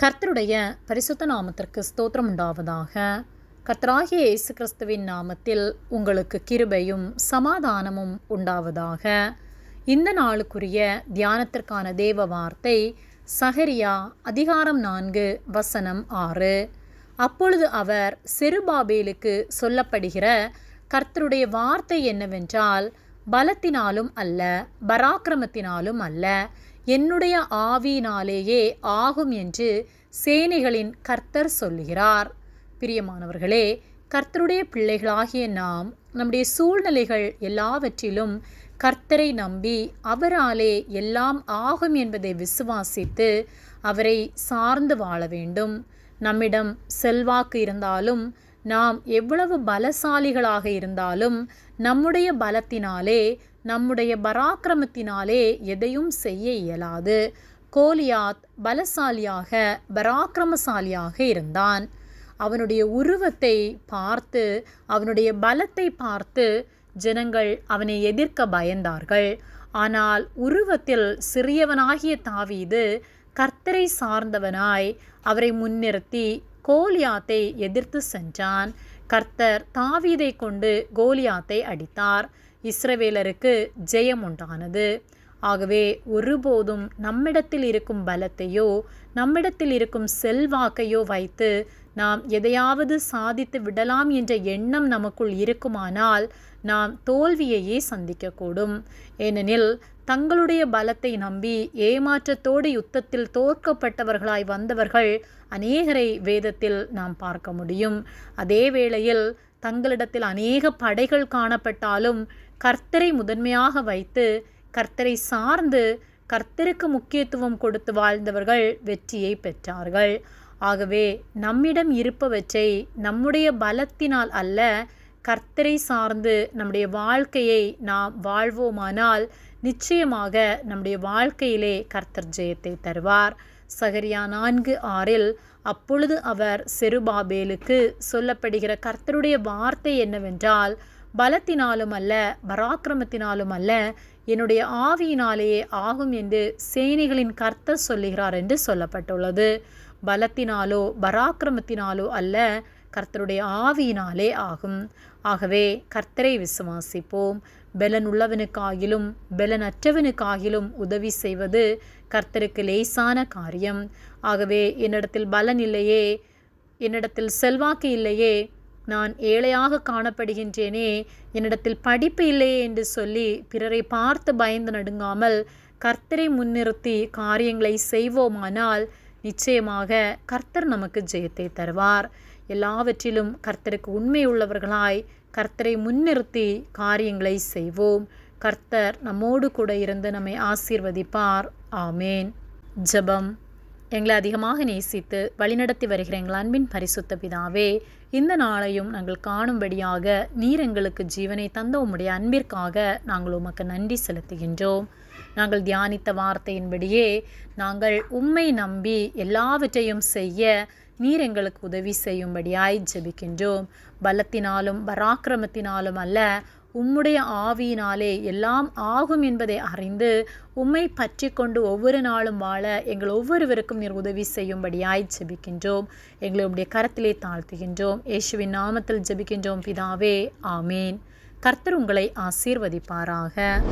கர்த்தருடைய பரிசுத்த நாமத்திற்கு ஸ்தோத்திரம் உண்டாவதாக. கர்த்தராகிய இயேசு கிறிஸ்துவின் நாமத்தில் உங்களுக்கு கிருபையும் சமாதானமும் உண்டாவதாக. இந்த நாளுக்குரிய தியானத்திற்கான தேவ வார்த்தை சஹரியா அதிகாரம் நான்கு வசனம் ஆறு. அப்பொழுது அவர் செருபாபேலுக்கு சொல்லப்படுகிற கர்த்தருடைய வார்த்தை என்னவென்றால் பலத்தினாலும் அல்ல பராக்கிரமத்தினாலும் அல்ல. என்னுடைய ஆவியினாலேயே ஆகும் என்று சேனைகளின் கர்த்தர் சொல்லுகிறார். பிரியமானவர்களே கர்த்தருடைய பிள்ளைகளாகிய நாம் நம்முடைய சூழ்நிலைகள் எல்லாவற்றிலும் கர்த்தரை நம்பி அவராலே எல்லாம் ஆகும் என்பதை விசுவாசித்து அவரை சார்ந்து வாழ வேண்டும். நம்மிடம் செல்வாக்கு இருந்தாலும் நாம் எவ்வளவு பலசாலிகளாக இருந்தாலும் நம்முடைய பலத்தினாலே நம்முடைய பராக்கிரமத்தினாலே எதையும் செய்ய இயலாது. கோலியாத் பலசாலியாக பராக்கிரமசாலியாக இருந்தான். அவனுடைய உருவத்தை பார்த்து அவனுடைய பலத்தை பார்த்து ஜனங்கள் அவனை எதிர்க்க பயந்தார்கள். ஆனால் உருவத்தில் சிறியவனாகிய தாவீது கர்த்தரை சார்ந்தவனாய் அவரை முன்னிறுத்தி கோலியாத்தை எதிர்த்து சென்றான். கர்த்தர் தாவீதை கொண்டு கோலியாத்தை அடித்தார். இஸ்ரவேலருக்கு ஜெயம் உண்டானது. ஆகவே ஒருபோதும் நம்மிடத்தில் இருக்கும் பலத்தையோ நம்மிடத்தில் இருக்கும் செல்வாக்கையோ வைத்து நாம் எதையாவது சாதித்து விடலாம் என்ற எண்ணம் நமக்குள் இருக்குமானால் நாம் தோல்வியையே சந்திக்கக்கூடும். ஏனெனில் தங்களுடைய பலத்தை நம்பி ஏமாற்றத்தோடு யுத்தத்தில் தோற்கப்பட்டவர்களாய் வந்தவர்கள் அநேகரை வேதத்தில் நாம் பார்க்க முடியும். அதே வேளையில் தங்களிடத்தில் அநேக படைகள் காணப்பட்டாலும் கர்த்தரை முதன்மையாக வைத்து கர்த்தரை சார்ந்து கர்த்தருக்கு முக்கியத்துவம் கொடுத்து வாழ்ந்தவர்கள் வெற்றியை பெற்றார்கள். ஆகவே நம்மிடம் இருப்பவற்றை நம்முடைய பலத்தினால் அல்ல கர்த்தரை சார்ந்து நம்முடைய வாழ்க்கையை நாம் வாழ்வோமானால் நிச்சயமாக நம்முடைய வாழ்க்கையிலே கர்த்தர் ஜெயத்தை தருவார். சகரியா நான்கு ஆறில் அப்பொழுது அவர் செருபாபேலுக்கு சொல்லப்படுகிற கர்த்தருடைய வார்த்தை என்னவென்றால் பலத்தினாலும் அல்ல பராக்கிரமத்தினாலும் அல்ல என்னுடைய ஆவியினாலேயே ஆகும் என்று சேனைகளின் கர்த்தர் சொல்லுகிறார் என்று சொல்லப்பட்டுள்ளது. பலத்தினாலோ பராக்கிரமத்தினாலோ அல்ல கர்த்தருடைய ஆவியினாலே ஆகும். ஆகவே கர்த்தரை விசுவாசிப்போம். பலன் உள்ளவனுக்காகிலும் பலனற்றவனுக்காகிலும் உதவி செய்வது கர்த்தருக்கு லேசான காரியம். ஆகவே என்னிடத்தில் பலன் இல்லையே என்னிடத்தில் செல்வாக்கு இல்லையே நான் ஏழையாக காணப்படுகின்றேனே என்னிடத்தில் படிப்பு இல்லையே என்று சொல்லி பிறரை பார்த்து பயந்து நடுங்காமல் கர்த்தரை முன்னிறுத்தி காரியங்களை செய்வோமானால் நிச்சயமாக கர்த்தர் நமக்கு ஜெயத்தை தருவார். எல்லாவற்றிலும் கர்த்தருக்கு உண்மை உள்ளவர்களாய் கர்த்தரை முன்னிறுத்தி காரியங்களை செய்வோம். கர்த்தர் நம்மோடு கூட இருந்து நம்மை ஆசீர்வதிப்பார். ஆமேன். ஜபம். எங்களை அதிகமாக நேசித்து வழிநடத்தி வருகிற எங்கள் அன்பின் பரிசுத்த பிதாவே இந்த நாளையும் நாங்கள் காணும்படியாக நீர் எங்களுக்கு ஜீவனை தந்த உம்முடைய அன்பிற்காக நாங்கள் உமக்கு நன்றி செலுத்துகின்றோம். நாங்கள் தியானித்த வார்த்தையின்படியே நாங்கள் உம்மை நம்பி எல்லாவற்றையும் செய்ய நீர் எங்களுக்கு உதவி செய்யும்படியாய் ஜெபிக்கின்றோம். பலத்தினாலும் பராக்கிரமத்தினாலும் அல்ல உம்முடைய ஆவியினாலே எல்லாம் ஆகும் என்பதை அறிந்து உம்மை பற்றி கொண்டு ஒவ்வொரு நாளும் வாழ எங்கள் ஒவ்வொருவருக்கும் நீர் உதவி செய்யும்படியாய் ஜெபிக்கின்றோம். எங்களை உடைய கரத்திலே தாழ்த்துகின்றோம். இயேசுவின் நாமத்தில் ஜெபிக்கின்றோம். பிதாவே ஆமேன். கர்த்தர் உங்களை ஆசீர்வதிப்பாராக.